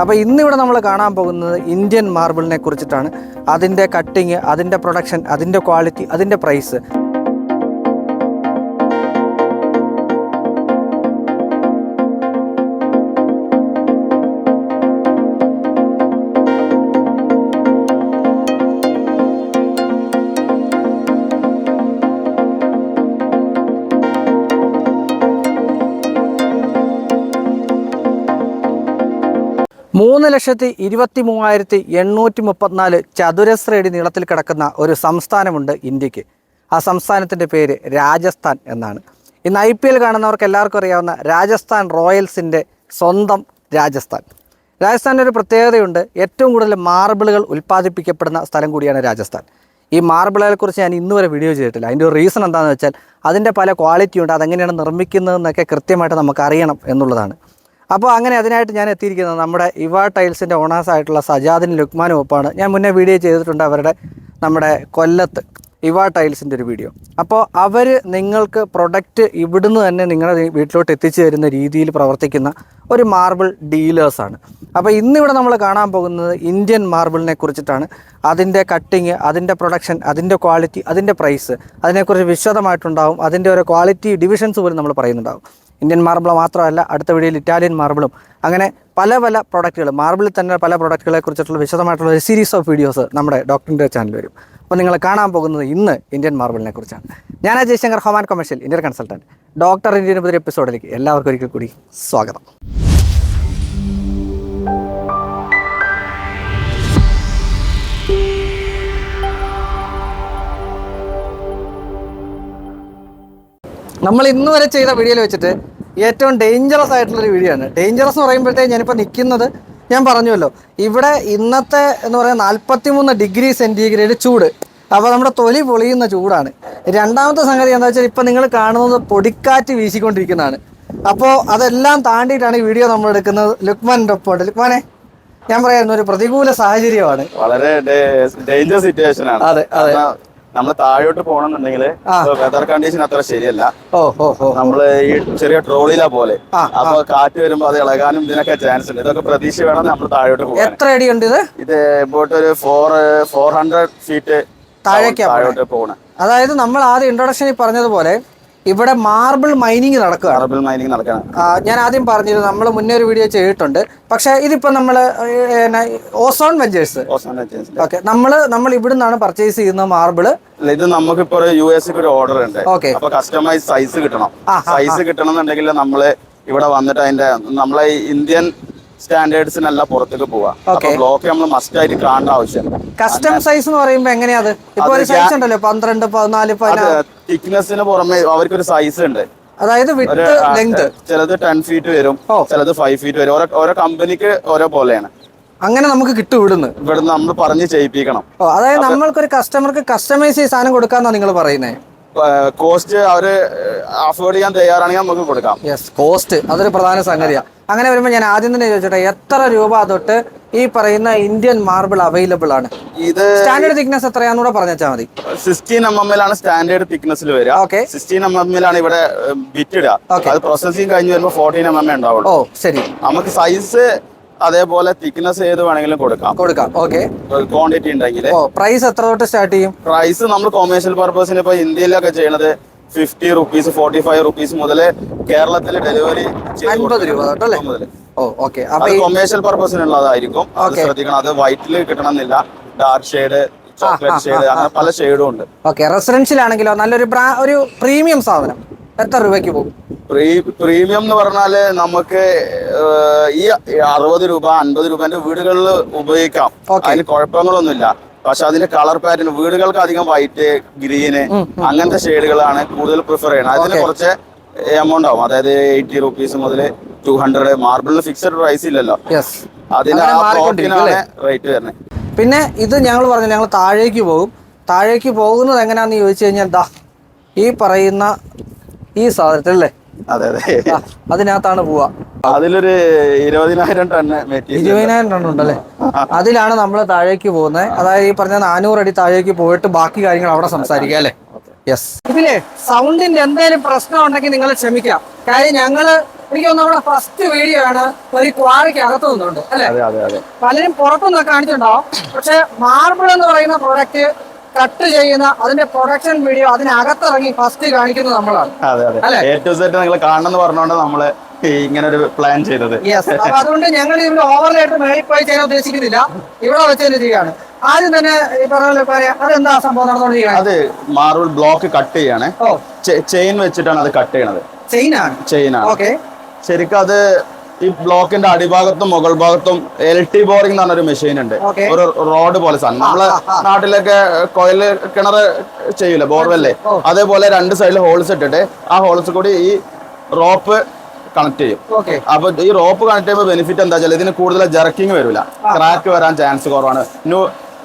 അപ്പോൾ ഇന്നിവിടെ നമ്മൾ കാണാൻ പോകുന്നത് ഇന്ത്യൻ മാർബിളിനെ കുറിച്ചിട്ടാണ്. അതിന്റെ കട്ടിങ് അതിന്റെ പ്രൊഡക്ഷൻ അതിന്റെ ക്വാളിറ്റി അതിന്റെ പ്രൈസ് മൂന്ന് ലക്ഷത്തി ഇരുപത്തി മൂവായിരത്തി എണ്ണൂറ്റി മുപ്പത്തിനാല് ചതുരശ്ര അടി നീളത്തിൽ കിടക്കുന്ന ഒരു സംസ്ഥാനമുണ്ട് ഇന്ത്യയ്ക്ക്. ആ സംസ്ഥാനത്തിന്റെ പേര് രാജസ്ഥാൻ എന്നാണ്. ഇന്ന് ഐ പി എൽ കാണുന്നവർക്ക് എല്ലാവർക്കും അറിയാവുന്ന രാജസ്ഥാൻ റോയൽസിന്റെ സ്വന്തം രാജസ്ഥാൻ. രാജസ്ഥാന്റെ ഒരു പ്രത്യേകതയുണ്ട്. ഏറ്റവും കൂടുതൽ മാർബിളുകൾ ഉൽപ്പാദിപ്പിക്കപ്പെടുന്ന സ്ഥലം കൂടിയാണ് രാജസ്ഥാൻ. ഈ മാർബിളുകളെക്കുറിച്ച് ഞാൻ ഇന്നുവരെ വീഡിയോ ചെയ്തിട്ടില്ല. അതിന്റെ ഒരു റീസൺ എന്താണെന്ന് വെച്ചാൽ അതിന്റെ പല ക്വാളിറ്റി ഉണ്ട് അതെങ്ങനെയാണ് നിർമ്മിക്കുന്നതെന്നൊക്കെ കൃത്യമായിട്ട് നമുക്ക് അറിയണം എന്നുള്ളതാണ്. അപ്പോൾ അങ്ങനെ അതിനായിട്ട് ഞാൻ എത്തിയിരിക്കുന്നത് നമ്മുടെ ഇവ ടൈൽസിന്റെ ഓണേഴ്സ് ആയിട്ടുള്ള സജാദിന് ലുക്മാനും ഒപ്പാണ് ഞാൻ മുന്നേ വീഡിയോ ചെയ്തിട്ടുണ്ട് അവരുടെ നമ്മുടെ കൊല്ലത്ത് ഇവ ടൈൽസിന്റെ ഒരു വീഡിയോ. അപ്പോൾ അവർ നിങ്ങൾക്ക് പ്രൊഡക്റ്റ് ഇവിടുന്ന് തന്നെ നിങ്ങളുടെ വീട്ടിലോട്ട് എത്തിച്ചു തരുന്ന രീതിയിൽ പ്രവർത്തിക്കുന്ന ഒരു മാർബിൾ ഡീലേഴ്സാണ് അപ്പോൾ ഇന്നിവിടെ നമ്മൾ കാണാൻ പോകുന്നത് ഇന്ത്യൻ മാർബിളിനെ കുറിച്ചിട്ടാണ്. അതിന്റെ കട്ടിങ് അതിന്റെ പ്രൊഡക്ഷൻ അതിന്റെ ക്വാളിറ്റി അതിന്റെ പ്രൈസ് അതിനെക്കുറിച്ച് വിശദമായിട്ടുണ്ടാവും. അതിന്റെ ഓരോ ക്വാളിറ്റി ഡിവിഷൻസ് പോലും നമ്മൾ പറയുന്നുണ്ടാവും. ഇന്ത്യൻ മാർബിൾ മാത്രമല്ല അടുത്ത വീഡിയോയിൽ ഇറ്റാലിയൻ മാർബിളും. അങ്ങനെ പല പല പ്രൊഡക്റ്റുകൾ മാർബിളിൽ തന്നെ പല പ്രൊഡക്റ്റുകളെ കുറിച്ചിട്ടുള്ള വിശദമായിട്ടുള്ള ഒരു സീരീസ് ഓഫ് വീഡിയോസ് നമ്മുടെ ഡോക്ടറിന്റെ ചാനൽ വരും. അപ്പോൾ നിങ്ങൾ കാണാൻ പോകുന്നത് ഇന്ന് ഇന്ത്യൻ മാർബിളിനെ കുറിച്ചാണ്. ഞാൻ Jayashankar Homan commercial Indian consultant doctor Indian പുതിയ എപ്പിസോഡിലേക്ക് എല്ലാവർക്കും ഒരിക്കൽ കൂടി സ്വാഗതം. നമ്മൾ ഇന്നുവരെ ചെയ്ത വീഡിയോയിൽ വെച്ചിട്ട് ഏറ്റവും ഡേഞ്ചറസ് ആയിട്ടുള്ളൊരു വീഡിയോ ആണ്. ഡേഞ്ചറസ് എന്ന് പറയുമ്പോഴത്തേക്ക് ഞാനിപ്പോൾ നിൽക്കുന്നത് ഞാൻ പറഞ്ഞുവല്ലോ. ഇവിടെ ഇന്നത്തെ എന്ന് പറയുന്നത് നാൽപ്പത്തി മൂന്ന് ഡിഗ്രി സെന്റിഗ്രേഡ് ചൂട്. അപ്പോൾ നമ്മുടെ തൊലി പൊളിയുന്ന ചൂടാണ്. രണ്ടാമത്തെ സംഗതി എന്താ വെച്ചാൽ ഇപ്പം നിങ്ങൾ കാണുന്നത് പൊടിക്കാറ്റ് വീശിക്കൊണ്ടിരിക്കുന്നതാണ്. അപ്പോൾ അതെല്ലാം താണ്ടിയിട്ടാണ് ഈ വീഡിയോ നമ്മൾ എടുക്കുന്നത്. ലുക്മാന്റെ ഒപ്പം ഉണ്ട് ലുക്മാനെ ഞാൻ പറയായിരുന്നു ഒരു പ്രതികൂല സാഹചര്യമാണ്. വളരെ ഡേഞ്ചർ സിറ്റുവേഷൻ ആണ്. അതെ, അതെ. നമ്മൾ താഴോട്ട് പോകണമെന്നുണ്ടെങ്കിൽ വെതർ കണ്ടീഷൻ അത്ര ശരിയല്ല. നമ്മൾ ഈ ചെറിയ ട്രോളിലാ പോലെ. അപ്പൊ കാറ്റ് വരുമ്പോ അത് ഇളകാനും ഇതിനൊക്കെ ചാൻസ് ഉണ്ട്. ഇതൊക്കെ പ്രതീക്ഷ വേണം നമ്മൾ താഴോട്ട് പോകാൻ. എത്ര അടിയുണ്ട് ഇത്? ഇത് ഇപ്പോട്ട് ഒരു ഫോർ ഫോർ ഹൺഡ്രഡ് ഫീറ്റ് താഴേക്കാ താഴോട്ട് പോകണം അതായത് നമ്മൾ ആദ്യം ഇൻട്രൊഡക്ഷനിൽ പറഞ്ഞതുപോലെ ഇവിടെ മാർബിൾ മൈനിങ് നടക്കുകയാണ് മാർബിൾ മൈനിങ് നടക്കണം. ഞാൻ ആദ്യം പറഞ്ഞിരുന്നു നമ്മൾ മുന്നേ ഒരു വീഡിയോ ചെയ്തിട്ടുണ്ട്. പക്ഷെ ഇതിപ്പോ നമ്മൾ Ozone Ventures Ozone Ventures okay നമ്മൾ നമ്മൾ ഇവിടുന്നാണ് പർച്ചേസ് ചെയ്യുന്ന മാർബിൾ ഇത് നമുക്ക് ഒരു യു എസ് ഒരു ഓർഡർ ഉണ്ട്. ഓക്കെ അപ്പൊ കസ്റ്റമൈസ് സൈസ് കിട്ടണം. സൈസ് കിട്ടണം എന്നുണ്ടെങ്കിൽ നമ്മൾ ഇവിടെ വന്നിട്ട് അതിന്റെ നമ്മളെ ഇന്ത്യൻ സ്റ്റാൻഡേർഡ്സിനല്ല പുറത്തേക്ക് പോവാ. അപ്പൊ ബ്ലോക്ക് നമ്മൾ മസ്റ്റ് ആയിട്ട് കാണേണ്ട ആവശ്യം കസ്റ്റം സൈസ് എന്ന് പറയുമ്പോ എങ്ങനെയാ അത്? ഇപ്പൊ ഒരു സൈസ് ഉണ്ടല്ലോ പന്ത്രണ്ട് പതിനാല് തിക്നെസ്സിന് പുറമെ അവർക്കൊരു സൈസ് ഉണ്ട്. അതായത് ലെങ്ത് ചിലത് ടെൻ ഫീറ്റ് വരും. ചിലത് ഫൈവ് ഫീറ്റ് വരും. ഓരോ കമ്പനിക്ക് ഓരോ പോലെയാണ്. അങ്ങനെ നമുക്ക് കിട്ടും ഇവിടുന്ന്. ഇവിടുന്ന് നമ്മൾ പറഞ്ഞ് ചെയ്യിപ്പിക്കണം. അതായത് നമ്മൾക്ക് ഒരു കസ്റ്റമർക്ക് കസ്റ്റമൈസ് ചെയ്ത് സാധനം കൊടുക്കാന്നാണ് നിങ്ങൾ പറയുന്നത് കോസ്റ്റ് അവർ അഫോർഡ് ചെയ്യാൻ തയ്യാറാണെങ്കിൽ നമുക്ക് കൊടുക്കാം. യെസ് കോസ്റ്റ് അതൊരു പ്രധാന സംഗതിയാണ് അങ്ങനെ വരുമ്പോൾ ഞാൻ ആദ്യം തന്നെ ചോദിച്ചോട്ടെ എത്ര രൂപ തൊട്ട് ഈ പറയുന്ന ഇന്ത്യൻ മാർബിൾ അവൈലബിൾ ആണ്? ഇത് സ്റ്റാൻഡേർഡ് തിക്നെസ് എത്രയാന്ന് കൂടെ പറഞ്ഞാൽ മതി. സിക്സ്റ്റീൻ എം എമ്മിലാണ് സ്റ്റാൻഡേർഡ് തിക്നെസ്സിൽ വരിക. ഓക്കെ സിക്സ്റ്റീൻ എം എമ്മിലാണ് ഇവിടെ ബിറ്റ് ഇടുക. Okay. അത് പ്രോസസ്സിംഗ് കഴിഞ്ഞ് വരുമ്പോൾ ഫോർട്ടീൻ എം എം ഉണ്ടാവുള്ളൂ. ഓ ശരി. നമുക്ക് സൈസ് അതേപോലെ തിക്നെസ് ഏത് വേണമെങ്കിലും കൊടുക്കാം. കൊടുക്കാം. ഓക്കെ ക്വാണ്ടിറ്റി ഉണ്ടെങ്കിൽ പ്രൈസ് എത്ര തൊട്ട് സ്റ്റാർട്ട് ചെയ്യും? പ്രൈസ് നമ്മൾ കൊമേഴ്ഷ്യൽ പർപ്പസിന് ഇപ്പൊ ഇന്ത്യയിലൊക്കെ ചെയ്യണത് fifty rupees forty five rupees മുതൽ കേരളത്തിൽ ഡെലിവറി അൻപത് രൂപ തൊട്ടല്ലേ ഓക്കെ അത് കൊമേഴ്ഷ്യൽ പർപ്പസിനുള്ളതായിരിക്കും ശ്രദ്ധിക്കണം. അത് വൈറ്റിൽ കിട്ടണമെന്നില്ല. ഡാർക്ക് ഷെയ്ഡ് ചോക്ലേറ്റ് ഷെയ്ഡ് അങ്ങനെ പല ഷെയ്ഡും ഉണ്ട്. ഓക്കെ റെസിഡൻഷ്യൽ ആണെങ്കിലോ നല്ലൊരു ഒരു പ്രീമിയം സാധനം. എത്ര രൂപയ്ക്ക് പോകും? പ്രീമിയം എന്ന് പറഞ്ഞാൽ നമുക്ക് ഈ അറുപത് രൂപ അൻപത് രൂപന്റെ വീടുകളിൽ ഉപയോഗിക്കാം. അതിന് കുഴപ്പങ്ങളൊന്നുമില്ല. പക്ഷെ അതിന്റെ കളർ പാറ്റേൺ വീടുകൾക്ക് അധികം വൈറ്റ് ഗ്രീന് അങ്ങനത്തെ ഷെയ്ഡുകളാണ് കൂടുതൽ പ്രിഫർ ചെയ്യണം അതിന് കുറച്ച് എമൗണ്ട് ആവും. അതായത് എയ്റ്റി റുപ്പീസ് മുതൽ ടു ഹൺഡ്രഡ്. മാർബിളിന് ഫിക്സഡ് പ്രൈസ് ഇല്ലല്ലോ. യെസ് അതിന് അങ്ങനെ ആ പ്ലോട്ടിനാണ് റേറ്റ് വരുന്നത്. പിന്നെ ഇത് ഞങ്ങൾ പറഞ്ഞു ഞങ്ങൾ താഴേക്ക് പോകും. താഴേക്ക് പോകുന്നത് എങ്ങനെയാണെന്ന് ചോദിച്ചു കഴിഞ്ഞാൽ ദാ ഈ പറയുന്ന ഈ സാധനത്തിൽ അല്ലേ അതെ. അതെ അതിനകത്താണ് പോവാ. അതിലൊരു ഇരുപതിനായിരം ടൺ ഇരുപതിനായിരം ടൺ ഉണ്ടല്ലേ? അതിലാണ് നമ്മൾ താഴേക്ക് പോകുന്നത്. അതായത് ഈ പറഞ്ഞ നാനൂറ് അടി താഴേക്ക് പോയിട്ട് ബാക്കി കാര്യങ്ങൾ അവിടെ സംസാരിക്കാം അല്ലേ? യെസ് ഇതിലെ സൗണ്ടിന്റെ എന്തെങ്കിലും പ്രശ്നം ഉണ്ടെങ്കിൽ നിങ്ങൾ ക്ഷമിക്കാം കാര്യം ഞങ്ങൾ എനിക്ക് തോന്നുന്നു നമ്മുടെ ഫസ്റ്റ് വീഡിയോ ആണ് ഒരു ക്വാറിക്ക് അകത്ത് നിന്നുണ്ട് അല്ലെ? പലരും പുറത്തുനിന്ന് കാണിച്ചിട്ടുണ്ടാവും. പക്ഷെ മാർബിൾ എന്ന് പറയുന്ന പ്രൊഡക്റ്റ് കട്ട് ചെയ്യുന്ന അതിന്റെ പ്രൊഡക്ഷൻ വീഡിയോ അതിനകത്തിറങ്ങി ഫസ്റ്റ് കാണിക്കുന്നത് നമ്മളാണ്. അതെ അതെ. എ ടു സെറ്റ് നിങ്ങൾ കാണണമെന്ന് പറഞ്ഞുകൊണ്ട് നമ്മൾ ഇങ്ങനെ ഒരു പ്ലാൻ ചെയ്തത്. അതുകൊണ്ട് ഞങ്ങൾ ഇവിടെ ഓവർലായിട്ട് മേളിൽ പോയി ചെയ്യാൻ ഉദ്ദേശിക്കുന്നില്ല. ഇവിടെ വെച്ച് തന്നെ ചെയ്യാണ് ആദ്യം തന്നെ ഈ പറഞ്ഞ അതെന്താ സംഭവം നടന്നുകൊണ്ടിരിക്കുകയാണ്? അത് മാർബിൾ ബ്ലോക്ക് കട്ട് ചെയ്യാണ്. ചെയിൻ വെച്ചിട്ടാണ് അത് കട്ട് ചെയ്യണത്. ചെയിനാണ് ചെയിനാണ് ഓക്കെ ശരിക്കും അത് ഈ ബ്ലോക്കിന്റെ അടിഭാഗത്തും മുകൾ ഭാഗത്തും എൽ ടി ബോറിംഗ് എന്ന് പറഞ്ഞൊരു മെഷീൻ ഉണ്ട്. ഒരു റോഡ് പോലെ സാധനം. നമ്മളെ. നാട്ടിലൊക്കെ കൊയൽ കിണർ ചെയ്യൂല ബോർവെല്ലേ? അതേപോലെ രണ്ട് സൈഡിൽ ഹോൾസ് ഇട്ടിട്ട് ആ ഹോൾസ് കൂടി ഈ റോപ്പ് കണക്ട് ചെയ്യും. അപ്പൊ ഈ റോപ്പ് കണക്ട് ചെയ്യുമ്പോൾ ബെനിഫിറ്റ് എന്താ വെച്ചാൽ ഇതിന് കൂടുതൽ ജർക്കിങ് വരില്ല ക്രാക്ക് വരാൻ ചാൻസ് കുറവാണ്. ന്യൂ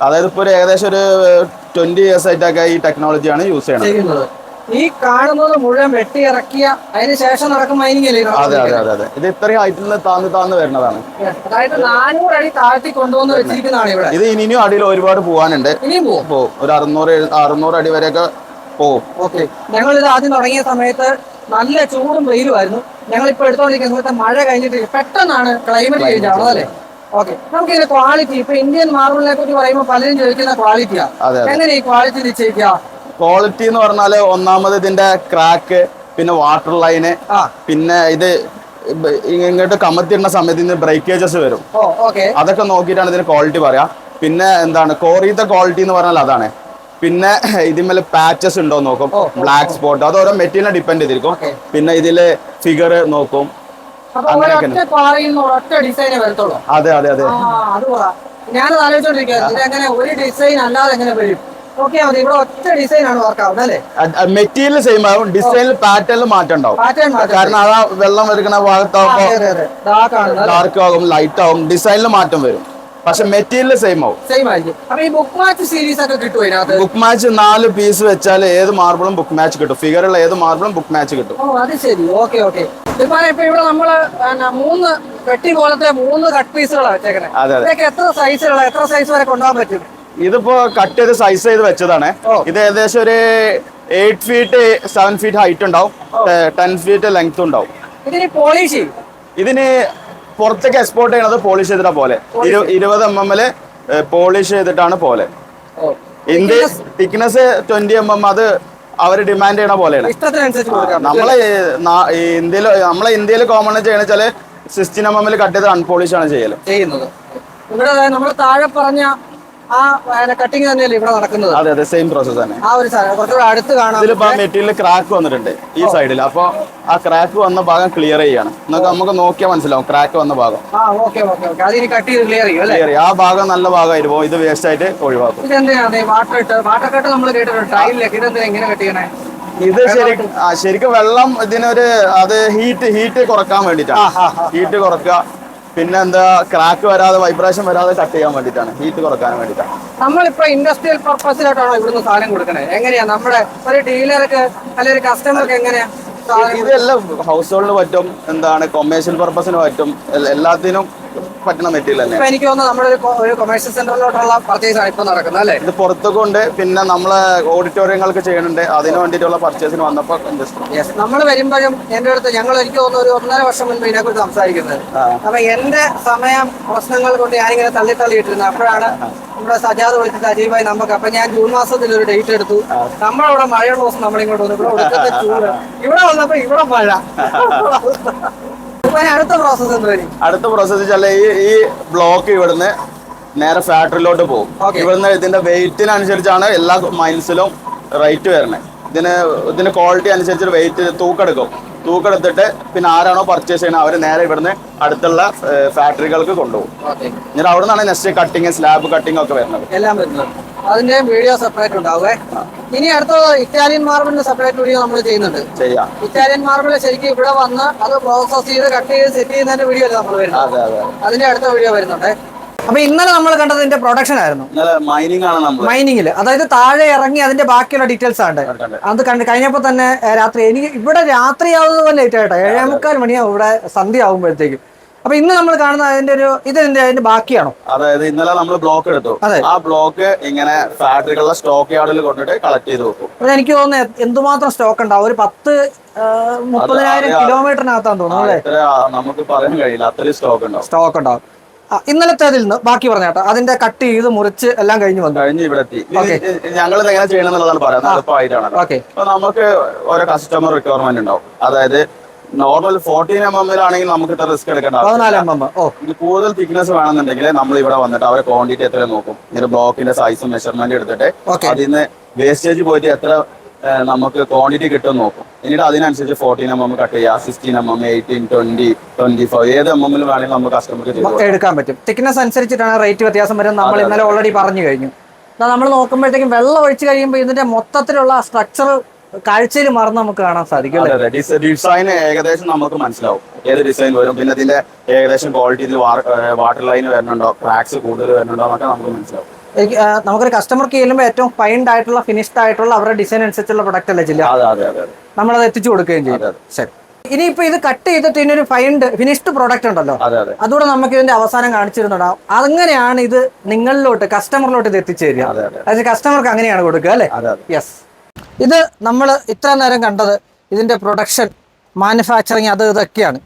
അതായത് ഇപ്പൊ ഒരു ഏകദേശം ഒരു ട്വന്റി ഇയേഴ്സ് ആയിട്ടൊക്കെ ഈ ടെക്നോളജിയാണ് യൂസ് ചെയ്യുന്നത്. ഈ കാണുന്നത് മുഴുവൻ വെട്ടി ഇറക്കിയ അതിന് ശേഷം നടക്കും മൈനിങ് അതെ അതെ അതെ അതെ. ഇത് ഇത്രയും ഹൈറ്റിൽ നിന്ന് താന്ന് താന്ന് വരുന്നതാണ്. അതായത് നാനൂറ് അടി താഴ്ത്തി കൊണ്ടുവന്ന് വെച്ചിരിക്കുന്നതാണ് ഇവിടെ. ഇത് ഇനിയും അടിയിൽ ഒരുപാട് പോകാനുണ്ട് ഇനിയും പോകും ഒരു അറുന്നൂറ് അറുന്നൂറ് അടി വരെയൊക്കെ പോകും ഓക്കെ. ഞങ്ങൾ ഇത് ആദ്യം തുടങ്ങിയ സമയത്ത് നല്ല ചൂടും വെയിലുമായിരുന്നു ഞങ്ങൾ ഇപ്പൊ എടുത്തോണ്ടിരിക്കുന്ന സമയത്ത് മഴ കഴിഞ്ഞിട്ട് പെട്ടെന്നാണ് ക്ലൈമറ്റ് ചേഞ്ച് ആവുന്നത് അല്ലേ? ഓക്കെ. നമുക്ക് ഇതിന്റെ ക്വാളിറ്റി ഇപ്പൊ ഇന്ത്യൻ മാർബിളിനെ കുറിച്ച് പറയുമ്പോൾ പലരും ചോദിക്കുന്ന ക്വാളിറ്റിയാ എങ്ങനെ ഈ ക്വാളിറ്റി നിശ്ചയിക്കുക ക്വാളിറ്റി എന്ന് പറഞ്ഞാൽ ഒന്നാമത് ഇതിന്റെ ക്രാക്ക് പിന്നെ വാട്ടർ ലൈന് പിന്നെ ഇത് ഇങ്ങോട്ട് കമത്തിടുന്ന സമയത്ത് ഇതിന് ബ്രേക്കേജസ് വരും. അതൊക്കെ നോക്കിയിട്ടാണ് ഇതിന് ക്വാളിറ്റി പറയാ. പിന്നെ എന്താണ് കോറിയത്തെ ക്വാളിറ്റി എന്ന് പറഞ്ഞാൽ അതാണ്. പിന്നെ ഇതിന്മേൽ പാച്ചസ് ഉണ്ടോ നോക്കും. ബ്ലാക്ക് സ്പോട്ട് അത് ഓരോ മെറ്റീരിയൽ ഡിപ്പെൻഡ് ചെയ്തിരിക്കും. പിന്നെ ഇതിൽ ഫിഗർ നോക്കും. അതെ അതെ അതെ. ഞാനത് ആലോചിച്ചോണ്ടിരിക്കുന്നത് ഒരു ഡിസൈൻ അല്ലാതെ എങ്ങനെ വരും? ഓക്കെ മതി ഇവിടെ ഒറ്റ ഡിസൈൻ ആണ് വർക്ക് ആവുന്നത് അല്ലേ? മെറ്റീരിയൽ സെയിം ആവും. ഡിസൈനിൽ പാറ്റേണിൽ മാറ്റം ഉണ്ടാവും. പാറ്റേൺ കാരണം അതാ വെള്ളം എടുക്കുന്ന ഭാഗത്താവുമ്പോ അതെ അതെ ഡാർക്ക് ആകും ലൈറ്റ് ആകും ഡിസൈനിൽ മാറ്റം വരും. പക്ഷെ മെറ്റീരിയൽ സെയിം ആവും. സെയിം ആയിരിക്കും. അപ്പൊ ഈ ബുക്ക് മാച്ച് സീരീസ് ഒക്കെ കിട്ടും ഇതിനകത്ത്? ബുക്ക് മാച്ച് നാല് പീസ് വെച്ചാൽ ഏത് മാർബിളും ബുക്ക് മാച്ച് കിട്ടും. ഫിഗറുള്ള ഏത് മാർബിളും ബുക്ക് മാച്ച് കിട്ടും. ഓ അത് ശരി. ഓക്കെ ഓക്കെ ഇപ്പൊ ഇവിടെ നമ്മൾ മൂന്ന് പെട്ടി പോലത്തെ മൂന്ന് കട്ട് പീസുകളാണ് അതെ ഇതൊക്കെ എത്ര സൈസുകളാണ് എത്ര സൈസ് വരെ കൊണ്ടുപോകാൻ പറ്റും? ഇതിപ്പോ കട്ട് ചെയ്ത് സൈസ് ചെയ്ത് വെച്ചതാണ്. ഇത് ഏകദേശം ഒരു eight feet seven feet height ഉണ്ടാവും. ടെൻ ഫീറ്റ് ലെങ്ത് ഉണ്ടാവും. ഇതിന് പോളിഷ് ഇതിന് പുറത്തേക്ക് എക്സ്പോർട്ട് ചെയ്യണത് പോളിഷ് ചെയ്തിട്ടാ പോലെ. ഇരു- ഇരുപത് എം എമ്മിൽ പോളിഷ് ചെയ്തിട്ടാണ് പോലെ. India thickness twenty M M അത് അവർ ഡിമാൻഡ് ചെയ്യണ പോലെയാണ്. നമ്മളെ ഇന്ത്യയിൽ നമ്മളെ ഇന്ത്യയിൽ കോമൺ ചെയ്യണ വെച്ചാൽ സിക്സ്റ്റീൻ എം എമ്മിൽ കട്ട് ചെയ്ത് അൺപോളിഷ് ആണ് ചെയ്യൽ. ചെയ്യുന്നത്. ഇവിടെ നമ്മൾ താഴെ പറഞ്ഞ ആ കട്ടിങ് തന്നെയല്ലേ ഇവിടെ നടക്കുന്നത്? അതെ അതെ സെയിം പ്രോസസ് തന്നെ. ആ ഒരു സാധനം. കുറച്ചുകൂടെ അടുത്ത് കാണാം. മെറ്റീരിയൽ ക്രാക്ക് വന്നിട്ടുണ്ട് ഈ സൈഡിൽ അപ്പൊ ആ ക്രാക്ക് വന്ന ഭാഗം ക്ലിയർ ചെയ്യാണ്. നമുക്ക് നമുക്ക് നോക്കിയാൽ മനസ്സിലാവും ക്രാക്ക് വന്ന ഭാഗം. ആ ഓക്കെ ഓക്കെ ഓക്കെ അതിന് കട്ട് ചെയ്ത് ക്ലിയർ ചെയ്യും അല്ലേ? ക്ലിയർ ചെയ്യും. ആ ഭാഗം നല്ല ഭാഗമായിരുന്നു. ഇത് വേസ്റ്റ് ആയിട്ട് ഒഴിവാക്കും. ഇതെന്തിനാണ് വാട്ടർ ഇട്ട് വാട്ടർ കട്ട് നമ്മൾ കേട്ടിട്ടുണ്ട്. ടൈലിലൊക്കെ ഇതെന്തിനാ എങ്ങനെ കട്ട് ചെയ്യണേ? ഇത് ശരിക്കും ശരിക്കും വെള്ളം ഇതിനൊരു അത് ഹീറ്റ് ഹീറ്റ് കുറയ്ക്കാൻ വേണ്ടിയിട്ടാണ്. ആ. ഹീറ്റ് കുറക്കുക. പിന്നെ എന്താ ക്രാക്ക് വരാതെ വൈബ്രേഷൻ വരാതെ കട്ട് ചെയ്യാൻ വേണ്ടിട്ടാണ് ഹീറ്റ് കുറയ്ക്കാൻ വേണ്ടിട്ടാണ് നമ്മളിപ്പോ ഇൻഡസ്ട്രിയൽ പർപ്പസിലായിട്ടാണോ ഇവിടുന്ന് സാധനം കൊടുക്കണേ? എങ്ങനെയാ? നമ്മുടെ ഒരു ഡീലർക്ക് അല്ലെങ്കിൽ ഒരു കസ്റ്റമർക്ക് എങ്ങനെയാ ഇതെല്ലാം ഹൗസ് ഹോൾഡിന് പറ്റും. എന്താണ് കൊമേഴ്ഷ്യൽ പർപ്പസിന് പറ്റും. എല്ല- എല്ലാത്തിനും പറ്റുന്ന മെറ്റീരിയൽ തന്നെ എനിക്ക് തോന്നുന്നു നമ്മുടെ ഒരു കൊമേഴ്സ്യൽ സെന്ററിലോട്ടുള്ള പർച്ചേസ് ആണ് ഇപ്പൊ നടക്കുന്നത് അല്ലേ? ഇത് പുറത്തൊക്കെ ഉണ്ട് പിന്നെ നമ്മൾ ഓഡിറ്റോറിയങ്ങൾക്ക് ചെയ്യുന്നുണ്ട്. അതിന് വേണ്ടിയിട്ടുള്ള പർച്ചേസിന് വന്നപ്പോൾ ജസ്റ്റ് നമ്മൾ വരുമ്പോഴും എന്റെ അടുത്ത് ഞങ്ങൾ എനിക്ക് തോന്നുന്നു ഒരു ഒന്നര വർഷം മുൻപ് ഇതിനെ കുറിച്ച് സംസാരിക്കുന്നത്. അപ്പൊ എന്റെ സമയം പ്രശ്നങ്ങൾ കൊണ്ട് ഞാനിങ്ങനെ തള്ളി തള്ളിയിട്ടിരുന്നത് അപ്പോഴാണ് നമ്മുടെ സജാദ് വിളിച്ചത് അജീവായി നമുക്ക്. അപ്പൊ ഞാൻ ജൂൺ മാസത്തിൽ ഒരു ഡേറ്റ് എടുത്തു. നമ്മളവിടെ മഴയുള്ള ദിവസം നമ്മളിങ്ങോട്ട് വന്നു. ഇവിടെ ഇവിടെ വന്നപ്പോ ഇവിടെ മഴ. അടുത്ത പ്രോസസ് അടുത്ത പ്രോസസ് വെച്ചാൽ ഈ ബ്ലോക്ക് ഇവിടുന്ന് നേരെ ഫാക്ടറിയിലോട്ട് പോകും. ഇവിടുന്ന് ഇതിന്റെ വെയിറ്റിനനുസരിച്ചാണ് എല്ലാ മൈൻസിലും റേറ്റ് വരുന്നത് ഇതിന് ഇതിന്റെ ക്വാളിറ്റി അനുസരിച്ച് വെയിറ്റ് തൂക്കെടുക്കും. തൂക്കെടുത്തിട്ട് പിന്നെ ആരാണോ പർച്ചേസ് ചെയ്യുന്നത് അവർ നേരെ ഇവിടുന്ന് അടുത്തുള്ള ഫാക്ടറികൾക്ക് കൊണ്ടുപോകും. എന്നിട്ട് അവിടെ നിന്നാണ് നെക്സ്റ്റ് കട്ടിങ് സ്ലാബ് കട്ടിങ് ഒക്കെ വരുന്നത്. എല്ലാം വരുന്നത്. അതിന്റെ വീഡിയോ സെപ്പറേറ്റ് ഉണ്ടാവുമേ ഇനി അടുത്ത ഇറ്റാലിയൻ മാർബിളിന്റെ സെപ്പറേറ്റ് വീഡിയോ നമ്മൾ ചെയ്യുന്നുണ്ട്. ചെയ്യാം. ഇറ്റാലിയൻ മാർബിൾ ശരിക്കും ഇവിടെ വന്ന് അത് പ്രോസസ് ചെയ്ത് കട്ട് ചെയ്ത് സെറ്റ് ചെയ്യുന്നതിന്റെ വീഡിയോ അല്ല നമ്മൾ വരുന്നത്? അതെ അതെ അതിന്റെ അടുത്ത വീഡിയോ വരുന്നുണ്ട്. അപ്പൊ ഇന്നലെ നമ്മൾ കണ്ടത് ഇതിന്റെ പ്രൊഡക്ഷൻ ആയിരുന്നു. മൈനിങ്ങിൽ അതായത് താഴെ ഇറങ്ങി അതിന്റെ ബാക്കിയുള്ള ഡീറ്റെയിൽസ് ആണ്. അത് കണ്ട് കഴിഞ്ഞപ്പോ തന്നെ രാത്രി. എനിക്ക് ഇവിടെ രാത്രിയാവുന്നത് പോലെ ലേറ്റ് ആയിട്ടോ. ഏഴേ മുക്കാൽ മണിയാവും ഇവിടെ സന്ധ്യ ആവുമ്പോഴത്തേക്കും. അപ്പൊ ഇന്ന് നമ്മൾ കാണുന്ന അതിന്റെ ഒരു ഇതിന്റെ അതിന്റെ ബാക്കിയാണോ? അതായത് ഇന്നലെ നമ്മൾ ബ്ലോക്ക് എടുത്തു. ആ ബ്ലോക്ക് ഇങ്ങനെ ഫാക്ടറികളുടെ സ്റ്റോക്ക് യാർഡിൽ കൊണ്ടിട്ട് കളക്ട് ചെയ്ത് വെക്കും. എനിക്ക് തോന്നുന്നു എന്തുമാത്രം സ്റ്റോക്ക് ഉണ്ടാവും? ഒരു പത്ത് മുപ്പതിനായിരം കിലോമീറ്ററിനകത്താന്ന് തോന്നുന്നു അല്ലേ? നമുക്ക് പറയാൻ കഴിയില്ല. അത്രയും സ്റ്റോക്ക് ഉണ്ടാവും. സ്റ്റോക്ക് ഉണ്ടാവും. ഇന്നലത്തെ അതിൽ നിന്ന് ബാക്കി പറഞ്ഞ കേട്ടോ. അതിന്റെ കട്ട് ചെയ്ത് മുറിച്ച് എല്ലാം കഴിഞ്ഞു വന്നു. കഴിഞ്ഞ് ഇവിടെ ഞങ്ങൾ എങ്ങനെ ചെയ്യണം എന്നുള്ളതാണ് പറയുന്നത് നമുക്ക് ഓരോ കസ്റ്റമർ റിക്വയർമെന്റ് ഉണ്ടാവും. അതായത് നോർമൽ ഫോർട്ടീൻ എം ആണെങ്കിൽ നമുക്ക് ഇത്ര റിസ്ക് എടുക്കേണ്ട പതിനാല് ആവശ്യമില്ല. എം എം ഓ. ഇത് കൂടുതൽ തിക്നെസ് വേണമെന്നുണ്ടെങ്കിൽ നമ്മൾ ഇവിടെ വന്നിട്ട് അവരെ ക്വാണ്ടിറ്റി എത്ര നോക്കും. ഇതിന്റെ ബ്ലോക്കിന്റെ സൈസും മെഷർമെന്റ് എടുത്തിട്ട്. അതിൽ നിന്ന് വേസ്റ്റേജ് പോയിട്ട് എത്ര നമുക്ക് ക്വാണ്ടിറ്റി കിട്ടും നോക്കും. എന്നിട്ട് അതിനനുസരിച്ച് ഫോർട്ടീൻ എം എം കട്ട് ചെയ്യുക. Sixteen M M eighteen twenty twenty five ഏത് എം എമ്മിൽ വേണമെങ്കിൽ നമുക്ക് കസ്റ്റമർക്ക്. എടുക്കാൻ പറ്റും. തിക്നെസ് അനുസരിച്ചിട്ടാണ് റേറ്റ് വ്യത്യാസം വരുന്നത്. നമ്മൾ ഇന്നലെ ഓൾറെഡി പറഞ്ഞു കഴിഞ്ഞു. നമ്മൾ നോക്കുമ്പോഴത്തേക്കും വെള്ളം ഒഴിച്ചു കഴിയുമ്പോൾ ഇതിന്റെ മൊത്തത്തിലുള്ള സ്ട്രക്ചർ കാഴ്ചയിൽ മറന്ന് നമുക്ക് കാണാൻ സാധിക്കും ഡിസൈൻ ഏകദേശം നമുക്ക് മനസ്സിലാവും. ഏത് ഡിസൈൻ വരും? പിന്നെ ഇതിന്റെ ഏകദേശം ക്വാളിറ്റി ഇതിൽ വാട്ടർ ലൈൻ വരുന്നുണ്ടോ? ക്രാക്സ് കൂടുതൽ വരുന്നുണ്ടോ എന്നൊക്കെ നമുക്ക് മനസ്സിലാവും. നമുക്കൊരു കസ്റ്റമർക്ക് ചെല്ലുമ്പോൾ ഏറ്റവും ഫൈൻഡ് ആയിട്ടുള്ള ഫിനിഷ്ഡ് ആയിട്ടുള്ള അവരുടെ ഡിസൈൻ അനുസരിച്ചുള്ള പ്രൊഡക്റ്റ് അല്ലേ അതെ നമ്മളത് എത്തിച്ചു കൊടുക്കുകയും ചെയ്യും. ശരി. ഇനിയിപ്പോ ഇത് കട്ട് ചെയ്തിട്ട് ഇതിനൊരു ഫൈൻഡ് ഫിനിഷ്ഡ് പ്രോഡക്റ്റ് ഉണ്ടല്ലോ. അതെ അതെ. അതുകൂടെ നമുക്ക് ഇതിന്റെ അവസാനം കാണിച്ചിരുന്നുണ്ടാവും അങ്ങനെയാണ് ഇത് നിങ്ങളിലോട്ട് കസ്റ്റമറിലോട്ട് ഇത് എത്തിച്ചേരുക. അതെ അതെ. കസ്റ്റമർക്ക് അങ്ങനെയാണ് കൊടുക്കുക അല്ലേ? യെസ് ഇത് നമ്മൾ ഇത്ര നേരം കണ്ടത് ഇതിന്റെ പ്രൊഡക്ഷൻ മാനുഫാക്ചറിങ് അത് ഇതൊക്കെയാണ്.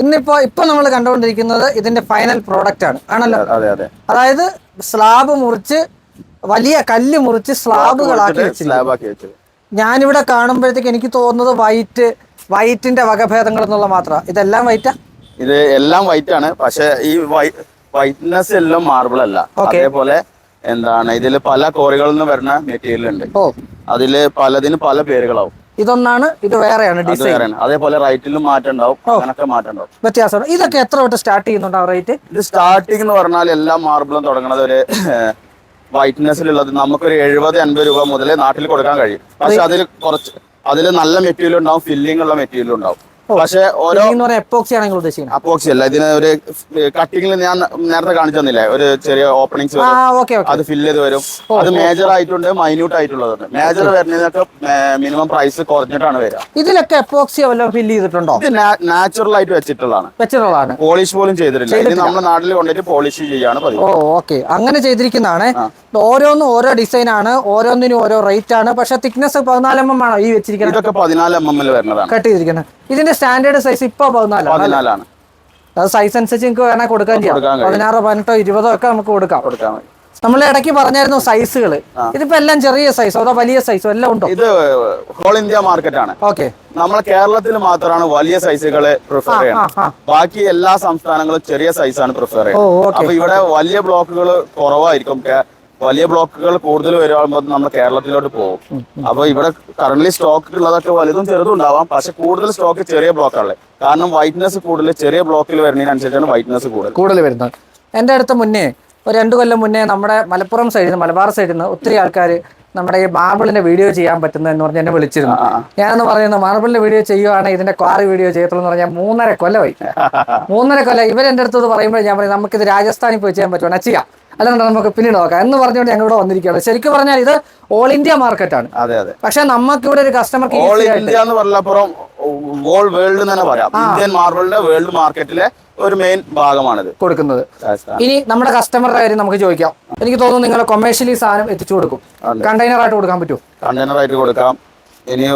ഇന്നിപ്പോ ഇപ്പൊ നമ്മൾ കണ്ടുകൊണ്ടിരിക്കുന്നത് ഇതിന്റെ ഫൈനൽ പ്രോഡക്റ്റ് ആണ്. ആണല്ലോ? അതെ അതെ അതായത് സ്ലാബ് മുറിച്ച് വലിയ കല്ല് മുറിച്ച് സ്ലാബുകളാക്കി വെച്ചത്. ഞാനിവിടെ കാണുമ്പോഴത്തേക്ക് എനിക്ക് തോന്നുന്നത് വൈറ്റ് വൈറ്റിന്റെ വകഭേദങ്ങൾ എന്നുള്ള മാത്രം. ഇതെല്ലാം വൈറ്റാ ഇത് എല്ലാം വൈറ്റ് ആണ്. പക്ഷെ ഈ വൈറ്റ്നെസ് എല്ലാം മാർബിൾ അല്ല. അതേപോലെ എന്താണ് ഇതിൽ പല കോറികളിൽ നിന്ന് വരുന്ന മെറ്റീരിയൽ ഉണ്ട്. ഓ. അതിൽ പലതിന് പല പേരുകളാവും. ഇതൊന്നാണ് ഇത് വേറെയാണ് ഡിസൈൻ അതേപോലെ റൈറ്റിലും മാറ്റം ഉണ്ടാവും മാറ്റം ഇതൊക്കെ എത്ര തൊട്ട് സ്റ്റാർട്ട് ചെയ്യുന്നുണ്ടോ റേറ്റ് ഇത് സ്റ്റാർട്ടിംഗ് എന്ന് പറഞ്ഞാൽ എല്ലാ മാർബിളും തുടങ്ങുന്നത് ഒരു വൈറ്റ്നെസ്സിലുള്ളത് നമുക്കൊരു എഴുപത് അൻപത് രൂപ മുതൽ നാട്ടിൽ കൊടുക്കാൻ കഴിയും. പക്ഷെ അതിൽ കുറച്ച് അതിൽ നല്ല മെറ്റീരിയൽ ഉണ്ടാവും ഫില്ലിംഗ് ഉള്ള മെറ്റീരിയൽ ഉണ്ടാവും. പക്ഷെ ഓരോ എപ്പോക്സി ആണ് ഉദ്ദേശിക്കുന്നത്. അപ്പോക്സി അല്ല ഇതിന് ഒരു കട്ടിങ്ങിൽ ഞാൻ നേരത്തെ കാണിച്ചു തന്നില്ലേ ഒരു ചെറിയ ഓപ്പണിങ്സ് വരും. അത് ഫില്ല് ചെയ്ത് വരും. അത് മേജർ ആയിട്ടുണ്ട് മൈന്യൂട്ട് ആയിട്ടുള്ളതുണ്ട്. മേജർ വരുന്നതിനൊക്കെ മിനിമം പ്രൈസ് കുറഞ്ഞിട്ടാണ് വരിക. ഇതിലൊക്കെ എപ്പോക്സി വല്ലതും ഫില്ല് ചെയ്തിട്ടുണ്ടോ? ഇത് നാച്ചുറൽ ആയിട്ട് വെച്ചിട്ടുള്ളതാണ്. വെച്ചിട്ടുള്ളതാണ്. പോളിഷ് പോലും ചെയ്തിട്ടില്ല. ഇത് നമ്മുടെ നാട്ടിൽ കൊണ്ടിട്ട് പോളിഷ് ചെയ്യാണ് പതിവ്. ഓ ഓക്കെ അങ്ങനെ ചെയ്തിരിക്കുന്നതാണ്. ഓരോന്നും ഓരോ ഡിസൈൻ ആണ് ഓരോന്നിനും ഓരോ റേറ്റ് ആണ്. പക്ഷെ തിക്നെസ് പതിനാല് എം എം ആണോ ഈ വെച്ചിരിക്കുന്നത് ഇതൊക്കെ പതിനാല് എം എം വരുന്നതാണ്. കട്ട് ചെയ്തിരിക്കുന്നത്. ഇതിന്റെ സ്റ്റാൻഡേർഡ് സൈസ് ഇപ്പൊ പതിനാലാണ് അത് സൈസ് അനുസരിച്ച് നിങ്ങൾക്ക് വേണേൽ കൊടുക്കാൻ ചെയ്യാം. പതിനാറോ പതിനെട്ടോ ഇരുപതോ ഒക്കെ നമുക്ക് കൊടുക്കാം. കൊടുക്കാൻ നമ്മൾ ഇടയ്ക്ക് പറഞ്ഞായിരുന്നു സൈസുകൾ ഇതിപ്പോ എല്ലാം ചെറിയ സൈസോ അതോ വലിയ സൈസോ എല്ലാം ഉണ്ടോ? ഇത് ഹോൾ ഇന്ത്യ മാർക്കറ്റ് ആണ്. ഓക്കെ നമ്മളെ കേരളത്തിൽ മാത്രമാണ് വലിയ സൈസുകൾ പ്രിഫർ ചെയ്യുന്നത് ബാക്കി എല്ലാ സംസ്ഥാനങ്ങളും ചെറിയ സൈസാണ് പ്രിഫർ ചെയ്യുന്നത്. അപ്പൊ ഇവിടെ വലിയ ബ്ലോക്കുകൾ കുറവായിരിക്കും. വലിയ ബ്ലോക്കുകൾ കൂടുതൽ വരുമ്പോൾ നമ്മൾ കേരളത്തിലോട്ട് പോകും. അപ്പൊ ഇവിടെ കറന്റ് സ്റ്റോക്ക് ഉള്ളതൊക്കെ വലുതും ചെറുതും ഉണ്ടാവാം പക്ഷെ കൂടുതൽ സ്റ്റോക്ക് ചെറിയ ബ്ലോക്കുകളെ കാരണം വൈറ്റ്നസ് കൂടുതൽ ചെറിയ ബ്ലോക്കിൽ വരുന്നതിനനുസരിച്ചാണ് വൈറ്റ്നസ് കൂടുതൽ. കൂടുതൽ വരുന്നത്. എന്റെ അടുത്ത് മുന്നേ ഒരു രണ്ടു കൊല്ലം മുന്നേ നമ്മുടെ മലപ്പുറം സൈഡിൽ നിന്ന് മലബാർ സൈഡിൽ നിന്ന് ഒത്തിരി ആൾക്കാർ നമ്മുടെ ഈ മാർബിളിന്റെ വീഡിയോ ചെയ്യാൻ പറ്റുന്ന എന്ന് പറഞ്ഞ് എന്നെ വിളിച്ചിരുന്നു. ഞാനെന്ന് പറയുന്നത് മാർബിളിന്റെ വീഡിയോ ചെയ്യുവാണെങ്കിൽ ഇതിന്റെ ക്വാറി വീഡിയോ ചെയ്യത്തുള്ളൂ എന്ന് പറഞ്ഞാൽ മൂന്നര കൊല്ലമായി. മൂന്നര കൊല്ലം ഇവരെന്റെ അടുത്ത് പറയുമ്പോൾ ഞാൻ പറയും നമുക്കിത് രാജസ്ഥാനിൽ പോയി ചെയ്യാൻ പറ്റുമോ ചെയ്യാം. അല്ലാണ്ട് നമുക്ക് പിന്നീട് നോക്കാം. എന്ന് പറഞ്ഞുകൊണ്ട് ഞങ്ങൾ ഇവിടെ വന്നിരിക്കുകയാണ്. ശരിക്കും പറഞ്ഞാൽ ഇത് ഓൾ ഇന്ത്യ മാർക്കറ്റാണ് അതെ അതെ. പക്ഷെ നമുക്ക് ഇവിടെ ഒരു കസ്റ്റമർക്ക് ഓൾ ഇന്ത്യ എന്ന് പറഞ്ഞപ്പുറം ഓൾ വേൾഡ് തന്നെ പറയാം. ഇന്ത്യൻ മാർബിളിന്റെ വേൾഡ് മാർക്കറ്റിലെ ഒരു മെയിൻ ഭാഗമാണിത്. കൊടുക്കുന്നത്. ഇനി നമ്മുടെ കസ്റ്റമറുടെ കാര്യം നമുക്ക് ചോദിക്കാം. എനിക്ക് തോന്നുന്നു നിങ്ങൾ കൊമേഴ്ഷ്യലി സാധനം എത്തിച്ചു കൊടുക്കും. കണ്ടെയ്നർ ആയിട്ട് കൊടുക്കാൻ പറ്റുമോ? കണ്ടെയ്നർ ആയിട്ട് കൊടുക്കാം. ഇനി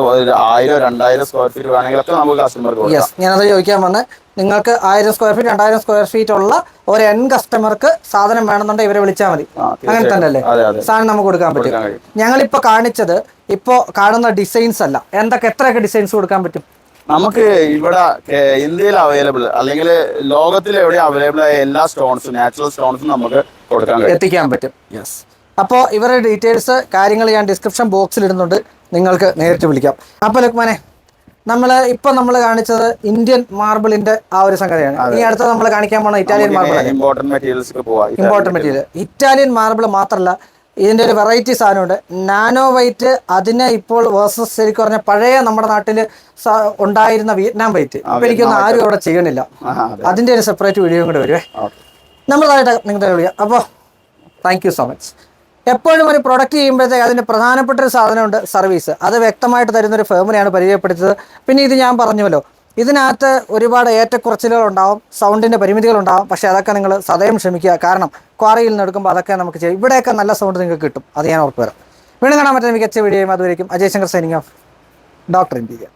ആയിരം രണ്ടായിരം സ്ക്വയർ ഫീറ്റ് വേണമെങ്കിലൊക്കെ നമുക്ക് കസ്റ്റമർക്ക് യെസ് ഞാനത് ചോദിക്കാൻ വന്ന് നിങ്ങൾക്ക് ആയിരം സ്ക്വയർ ഫീറ്റ് രണ്ടായിരം സ്ക്വയർ ഫീറ്റ് ഉള്ള ഒരു എൻ കസ്റ്റമർക്ക് സാധനം വേണമെന്നുണ്ടെങ്കിൽ ഇവരെ വിളിച്ചാൽ മതി. അങ്ങനെ തന്നെ അല്ലേ സാധനം നമുക്ക് കൊടുക്കാൻ പറ്റും. ഞങ്ങളിപ്പോ കാണിച്ചത് ഇപ്പോ കാണുന്ന ഡിസൈൻസ് അല്ല. എന്തൊക്കെ എത്രയൊക്കെ ഡിസൈൻസ് കൊടുക്കാൻ പറ്റും? നമുക്ക് ഇവിടെ ഇന്ത്യയിൽ അവൈലബിൾ അല്ലെങ്കിൽ ലോകത്തിൽ എവിടെ അവൈലബിൾ ആയ എല്ലാ സ്റ്റോൺസും നാച്ചുറൽ സ്റ്റോൺസും നമുക്ക് കൊടുക്കാൻ എത്തിക്കാൻ പറ്റും. യെസ് അപ്പോൾ ഇവരുടെ ഡീറ്റെയിൽസ് കാര്യങ്ങൾ ഞാൻ ഡിസ്ക്രിപ്ഷൻ ബോക്സിൽ ഇടുന്നുണ്ട്. നിങ്ങൾക്ക് നേരിട്ട് വിളിക്കാം. അപ്പോൾ ലുക്മാനെ നമ്മൾ ഇപ്പൊ നമ്മൾ കാണിച്ചത് ഇന്ത്യൻ മാർബിളിന്റെ ആ ഒരു സംഗതിയാണ്. ഇനി അടുത്ത നമ്മൾ കാണിക്കാൻ പോണ ഇറ്റാലിയൻ മാർബിൾ ഇമ്പോർട്ടന്റ് മെറ്റീരിയൽസ് പോവാ. ഇമ്പോർട്ടന്റ് മെറ്റീരിയൽ ഇറ്റാലിയൻ മാർബിൾ മാത്രമല്ല ഇതിന്റെ ഒരു വെറൈറ്റി സാധനമുണ്ട്. നാനോ വൈറ്റ് അതിനെ ഇപ്പോൾ വേഴ്സസ് ശരിക്കും പറഞ്ഞ പഴയ നമ്മുടെ നാട്ടിൽ ഉണ്ടായിരുന്ന വിയറ്റ്നാം വൈറ്റ് അപ്പൊ എനിക്കൊന്നും ആരും അവിടെ ചെയ്യണില്ല അതിന്റെ ഒരു സെപ്പറേറ്റ് വീഡിയോ കൂടെ വരുവേ നമ്മളതായിട്ട് നിങ്ങളുടെ വിളിക്കാം. അപ്പോ താങ്ക് യു സോ മച്ച് എപ്പോഴും ഒരു പ്രൊഡക്റ്റ് ചെയ്യുമ്പോഴത്തേക്ക് അതിന്റെ പ്രധാനപ്പെട്ട ഒരു സാധനമുണ്ട് സർവീസ് അത് വ്യക്തമായിട്ട് തരുന്ന ഒരു ഫേമിനെയാണ് പരിചയപ്പെടുത്തിയത്. പിന്നെ ഇത് ഞാൻ പറഞ്ഞുവല്ലോ. ഇതിനകത്ത് ഒരുപാട് ഏറ്റക്കുറച്ചിലുകൾ ഉണ്ടാവും സൗണ്ടിന്റെ പരിമിതികളുണ്ടാവും പക്ഷേ അതൊക്കെ നിങ്ങൾ സദയം ശ്രമിക്കുക കാരണം ക്വാറിയിൽ നിന്ന് എടുക്കുമ്പോൾ അതൊക്കെ നമുക്ക് ചെയ്യും. ഇവിടെയൊക്കെ നല്ല സൗണ്ട് നിങ്ങൾക്ക് കിട്ടും. അത് ഞാൻ ഉറപ്പ് വരാം വീണ്ടും കാണാൻ പറ്റുന്ന മികച്ച വീഡിയോയും അതുവരേക്കും. Ajay Shankar signing off doctor India